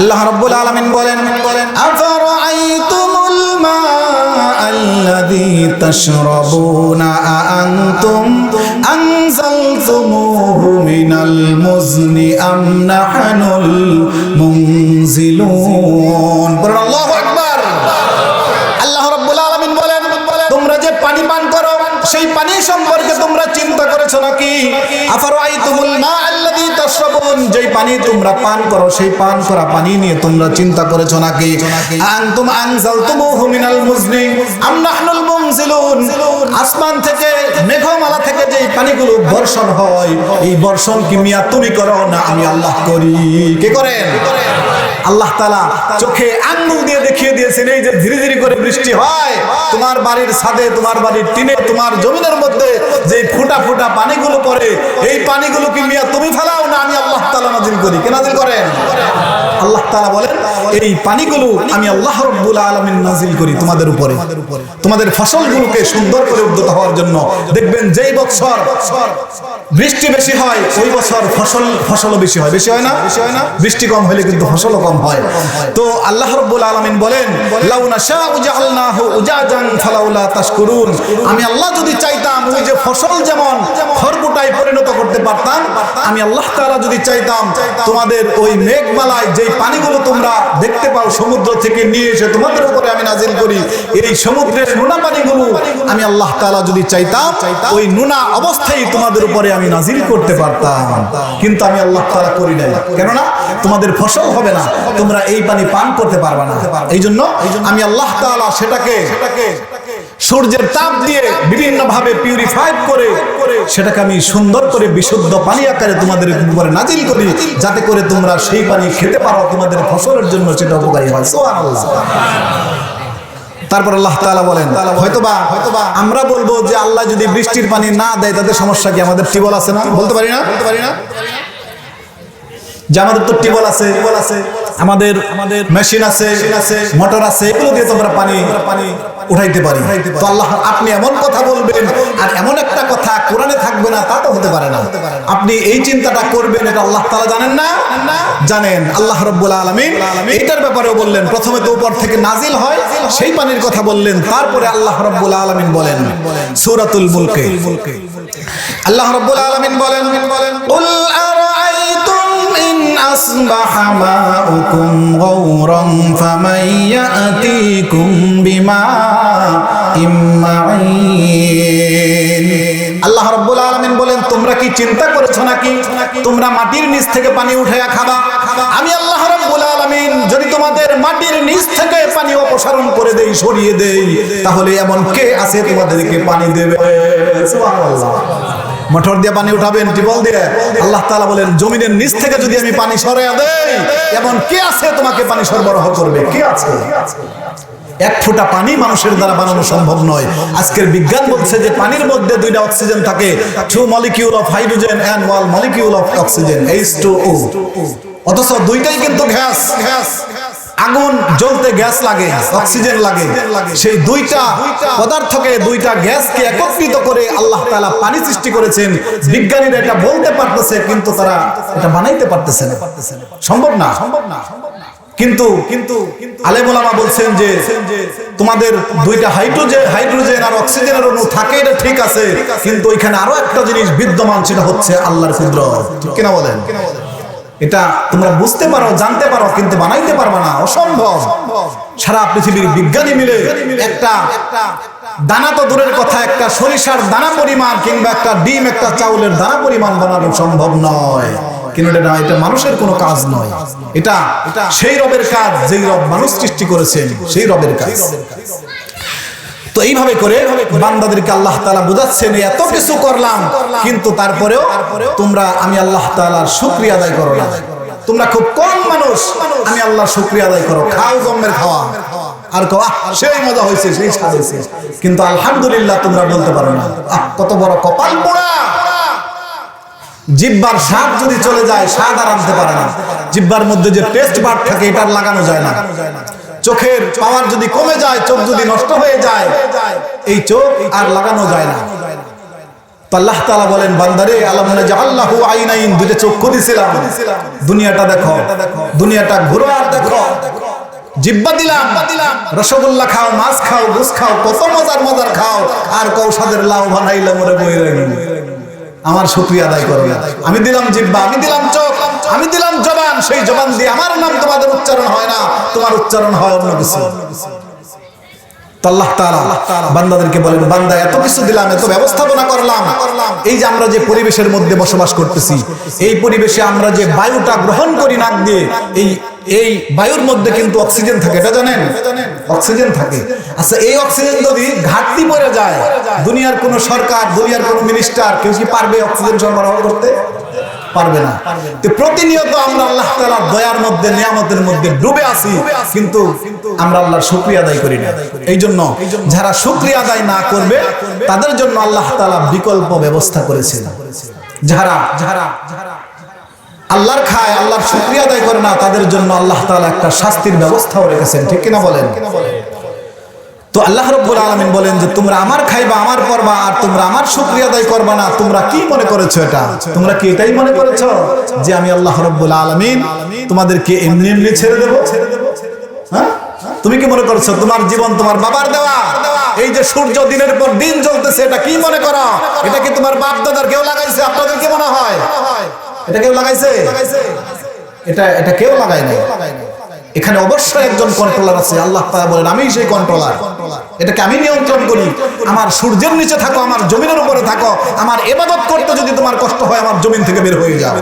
আল্লাহ রাব্বুল আলামিন বলেন বলেন আফারাআইতুমুল মা الذي تشربون أأنتم أنزلتموه من المزن أم نحن المنزلون বলেন সেই পানি সম্পর্কে তোমরা চিন্তা করেছ নাকি? যেই পানি তোমরা পান করো, সেই পান করা পানি নিয়ে তোমরা চিন্তা করেছ নাকি? আসমান থেকে, মেঘমালা থেকে যেই পানিগুলো বর্ষণ হয়, এই বর্ষণ কি মিয়া তুমি করো না আমি আল্লাহ করি? কে করেন? আল্লাহ তালা চোখে আঙ্গুল দিয়ে দেখিয়ে দিয়েছেন, এই যে ধীরে ধীরে করে বৃষ্টি হয়, তোমার বাড়ির ছাদে, তোমার বাড়ির টিনে, তোমার জমিনের মধ্যে যে ফুটা ফুটা পানিগুলো পড়ে, এই পানিগুলো কি মিয়া তুমি ফেলাও না, আমি আল্লাহ তালা নাজিল করি। কে নাজিল করেন? আল্লাহ তালা বলেন, এই পানিগুলো আমি আল্লাহ রব্বুল আলমিন নাজিল করি তোমাদের উপরে। তোমাদের ফসলগুলোকে সুন্দর করে উদ্যত হওয়ার জন্য। দেখবেন যেই বছর বৃষ্টি বেশি হয়, ওই বছর ফসল, ফসলও বেশি হয়। বেশি হয় না? বেশি হয় না বৃষ্টি কম হলে কিন্তু ফসলও কম হয়। তো আল্লাহ রব্বুল আলামিন বলেন আমি আল্লাহ যদি চাইতাম ওই যে ফসল যেমন খড়কুটায় পরিণত করতে পারতাম আমি আল্লাহ তাআলা যদি চাইতাম তোমাদের ওই মেঘমালায় যেই পানিগুলো তোমরা দেখতে পাও সমুদ্র থেকে নিয়ে এসে তোমাদের উপরে আমি নাজিল করি এই সমুদ্রের নোনা পানিগুলো আমি আল্লাহ তাআলা যদি চাইতাম ওই নোনা অবস্থায় তোমাদের উপরে আমি নাজিল করতে পারতাম। কিন্তু আমি আল্লাহ তাআলা করি নাই। কেননা তোমাদের ফসল হবে না। তোমরা এই পানি পান করতে পারবে না। এই জন্য আমি আল্লাহ তাআলা সেটাকে সূর্যের তাপ দিয়ে বিভিন্ন ভাবে পিউরিফাইড করে সেটাকে আমি সুন্দর করে বিশুদ্ধ পানি আকারে তোমাদের উপরে নাজিল করি যাতে করে তোমরা সেই পানি খেতে পারো তোমাদের ফসলের জন্য সেটা উপকারী হয়। সুবহানাল্লাহ। তারপর আল্লাহ তাআলা বলেন হয়তোবা হয়তোবা আমরা বলব যে আল্লাহ যদি বৃষ্টির পানি না দেয় তাদের সমস্যা কি? আমাদের টিবল আছে না? বলতে পারি না? বলতে পারি না। যে আমাদের তো টিবল আছে টিবল আছে। আমাদের আমাদের মেশিন আছে, মোটর আছে, এগুলো দিয়ে তোমরা পানি পানি উঠাইতে পারি। তো আল্লাহ আপনি এমন কথা বলবেন, আর এমন একটা কথা কোরআনে থাকবে না, তা তো হতে পারে না। আপনি এই চিন্তাটা করবেন, এটা আল্লাহ তালা জানেন না? জানেন। আল্লাহ রাব্বুল আলামিন এইটার ব্যাপারেও বললেন, প্রথমে তো উপর থেকে নাজিল হয়, সেই পানির কথা বললেন, তারপরে আল্লাহ রাব্বুল আলামিন বলেন, সূরাতুল মুলকে। আল্লাহ রাব্বুল আলামিন বলেন আরাআইতুম আসবাহা মাউকুম গাওরান ফামান ইয়াতিকুম বিমাইম মাঈন আল্লাহ রাব্বুল আলামিন বলেন, তোমরা কি চিন্তা করেছ নাকি? তোমরা মাটির নিচ থেকে পানি উঠাইয়া খাবা? আমি আল্লাহ রাব্বুল আলামিন যদি তোমাদের মাটির নিচ থেকে পানি অপসারণ করে দেই, সরিয়ে দেই, তাহলে এমন কে আছে তোমাদেরকে পানি দেবে? মোটর দিয়ে পানি উঠাবেন টিবল দিয়ে। আল্লাহ তাআলা বলেন জমিনের নিচ থেকে যদি আমি পানি সরাইয়া দেই এমন কে আছে তোমাকে পানি সরবরাহ করবে? কে আছে? এক ফোঁটা পানি মানুষের দ্বারা বানানো সম্ভব নয়। আজকের বিজ্ঞান বলছে যে পানির মধ্যে দুইটা অক্সিজেন থাকে two molecule of hydrogen and one molecule of oxygen H two O অথচ দুইটাই কিন্তু গ্যাস গ্যাস। আগুন জ্বলতে গ্যাস লাগে অক্সিজেন লাগে। সেই দুইটা পদার্থকে দুইটা গ্যাসকে একত্রিত করে আল্লাহ তাআলা পানি সৃষ্টি করেছেন। বিজ্ঞানীরা এটা বলতে পারতেছে কিন্তু তারা এটা বানাইতে পারতেছে না। সম্ভব না? সম্ভব না। কিন্তু কিন্তু আলেমুলামা বলছেন যে তোমাদের দুইটা হাইড্রোজেন হাইড্রোজেন আর অক্সিজেনের অণু থাকে এটা ঠিক আছে কিন্তু ওইখানে আরও একটা জিনিস বিদ্যমান সেটা হচ্ছে আল্লাহর কুদরত। ঠিক কিনা বলেন? এটা তোমরা বুঝতে পারো, জানতে পারো, কিন্তু বানাইতে পারবে না। অসম্ভব। সারা পৃথিবীর বিজ্ঞানী মিলে একটা দানা তো দূরের কথা, একটা সরিষার দানা পরিমাণ কিংবা একটা ডিম, একটা চাউলের দানা পরিমাণ বানানো সম্ভব নয়। এটা মানুষের কোনো কাজ নয়। এটা সেই রবের কাজ যেই রব মানুষ সৃষ্টি করেছেন, সেই রবের কাজ। তো এইভাবে করে বান্দাদেরকে আল্লাহ তাআলা বুঝাচ্ছেন এত কিছু করলাম কিন্তু তারপরেও তোমরা আমি আল্লাহ তাআলার শুকরিয়া আদায় করো না। তোমরা খুব কম মানুষ আমি আল্লাহর শুকরিয়া আদায় করো। খাও জম্মের খাওয়া। আর কো সেই মজা হয়েছে সেই স্বাদ হয়েছে কিন্তু আলহামদুলিল্লাহ তোমরা বলতে পারো না। আহ, কত বড় কপাল পোড়া। জিব্বার স্বাদ যদি চলে যায় স্বাদ আর আনতে পারে না। জিব্বার মধ্যে যে টেস্ট বার থাকে এটা আর লাগানো যায় না। চোখের পাওয়ার যদি কমে যায়, চোখ যদি নষ্ট হয়ে যায়, এই চোখ আর লাগানো যায় না। রসগোল্লা খাও, মাছ খাও খাও, কত মজার মজার খাও, আর লাউ বানাইলে মরে বই আমার শুক্রিয়া আদায় করবে আমি দিলাম জিব্বা, আমি দিলাম চোখ, আমি দিলাম জবান, সেই জবান দিয়ে আমার নাম তোমাদের উচ্চারণ হয় তোমার উচ্চারণ হয় অন্য কিছু। এই বায়ুর মধ্যে কিন্তু অক্সিজেন থাকে অক্সিজেন থাকে। আচ্ছা এই অক্সিজেন যদি ঘাটতি পড়ে যায়, দুনিয়ার কোন সরকার, দুনিয়ার কোন মিনিস্টার, কেউ কি পারবে অক্সিজেন সরবরাহ করতে? পারবে না। তো প্রতিনিয়ত আমরা আল্লাহ তাআলার দয়ার মধ্যে নিয়ামতের মধ্যে ডুবে আছি কিন্তু আমরা আল্লাহর শুকরিয়া আদায় করি না। এই জন্য যারা শুকরিয়া আদায় না করবে তাদের জন্য আল্লাহ তাআলা বিকল্প ব্যবস্থা করেছেন। যারা যারা আল্লাহর খায় আল্লাহর শুকরিয়া আদায় করে না তাদের জন্য আল্লাহ তাআলা একটা শাস্তির ব্যবস্থাও রেখেছেন। ঠিক কিনা বলেন? তো আল্লাহ রব্বুল আলামিন বলেন যে, তোমরা আমার খাইবা, আমার পরবা, আর তোমরা আমার শুকরিয়া আদায় করবা না। তোমরা কি মনে করেছ এটা? তোমরা কি এটাই মনে করেছ? যে আমি আল্লাহ রব্বুল আলামিন তোমাদেরকে এমনি এমনি ছেড়ে দেবো? হ্যাঁ? তুমি কি মনে করছ? তোমার জীবন তোমার বাবার দেওয়া। এই যে সূর্য দিনের পর দিন জ্বলতেছে, এটা কি মনে করো? এটা কি তোমার বাপ দাদার কেউ লাগাইছে? আপনাদের কি মনে হয়? এটা কেউ লাগাইছে? এটা এটা কেউ লাগায় নাই। এখানে অবশ্যই একজন কন্ট্রোলার আছে, আল্লাহ বলেন আমি সেই কন্ট্রোলার এটাকে আমি নিয়ন্ত্রণ করি। আমার সূর্যের নিচে থাকো, আমার জমিনের উপরে থাকো। আমার এবাদত করতে যদি তোমার কষ্ট হয়, আমার জমিন থেকে বের হয়ে যাও।